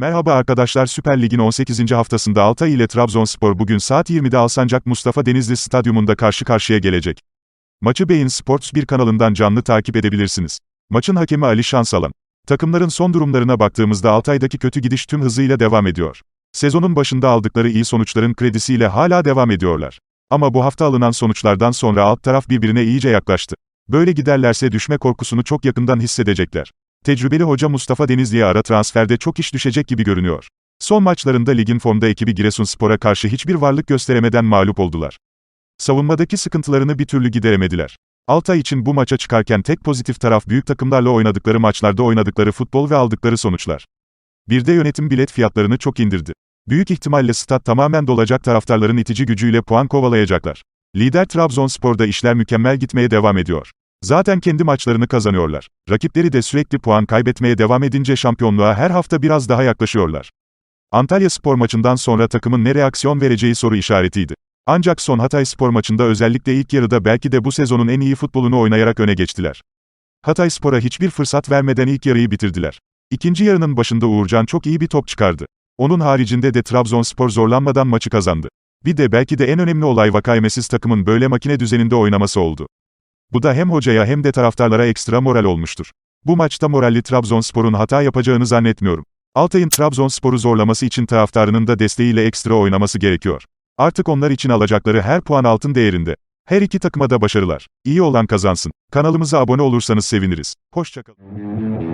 Merhaba arkadaşlar Süper Lig'in 18. haftasında Altay ile Trabzonspor bugün saat 20'de Alsancak Mustafa Denizli Stadyumunda karşı karşıya gelecek. Maçı Beyin Sports 1 kanalından canlı takip edebilirsiniz. Maçın hakemi Ali Şansalan. Takımların son durumlarına baktığımızda Altay'daki kötü gidiş tüm hızıyla devam ediyor. Sezonun başında aldıkları iyi sonuçların kredisiyle hala devam ediyorlar. Ama bu hafta alınan sonuçlardan sonra alt taraf birbirine iyice yaklaştı. Böyle giderlerse düşme korkusunu çok yakından hissedecekler. Tecrübeli hoca Mustafa Denizli'ye ara transferde çok iş düşecek gibi görünüyor. Son maçlarında ligin formda ekibi Giresunspor'a karşı hiçbir varlık gösteremeden mağlup oldular. Savunmadaki sıkıntılarını bir türlü gideremediler. Altay için bu maça çıkarken tek pozitif taraf büyük takımlarla oynadıkları maçlarda oynadıkları futbol ve aldıkları sonuçlar. Bir de yönetim bilet fiyatlarını çok indirdi. Büyük ihtimalle stat tamamen dolacak taraftarların itici gücüyle puan kovalayacaklar. Lider Trabzonspor'da işler mükemmel gitmeye devam ediyor. Zaten kendi maçlarını kazanıyorlar. Rakipleri de sürekli puan kaybetmeye devam edince şampiyonluğa her hafta biraz daha yaklaşıyorlar. Antalya Spor maçından sonra takımın ne reaksiyon vereceği soru işaretiydi. Ancak son Hatay Spor maçında özellikle ilk yarıda belki de bu sezonun en iyi futbolunu oynayarak öne geçtiler. Hatay Spor'a hiçbir fırsat vermeden ilk yarıyı bitirdiler. İkinci yarının başında Uğurcan çok iyi bir top çıkardı. Onun haricinde de Trabzonspor zorlanmadan maçı kazandı. Bir de belki de en önemli olay Vakayemesiz takımın böyle makine düzeninde oynaması oldu. Bu da hem hocaya hem de taraftarlara ekstra moral olmuştur. Bu maçta moralli Trabzonspor'un hata yapacağını zannetmiyorum. Altay'ın Trabzonspor'u zorlaması için taraftarının da desteğiyle ekstra oynaması gerekiyor. Artık onlar için alacakları her puan altın değerinde. Her iki takıma da başarılar. İyi olan kazansın. Kanalımıza abone olursanız seviniriz. Hoşçakalın.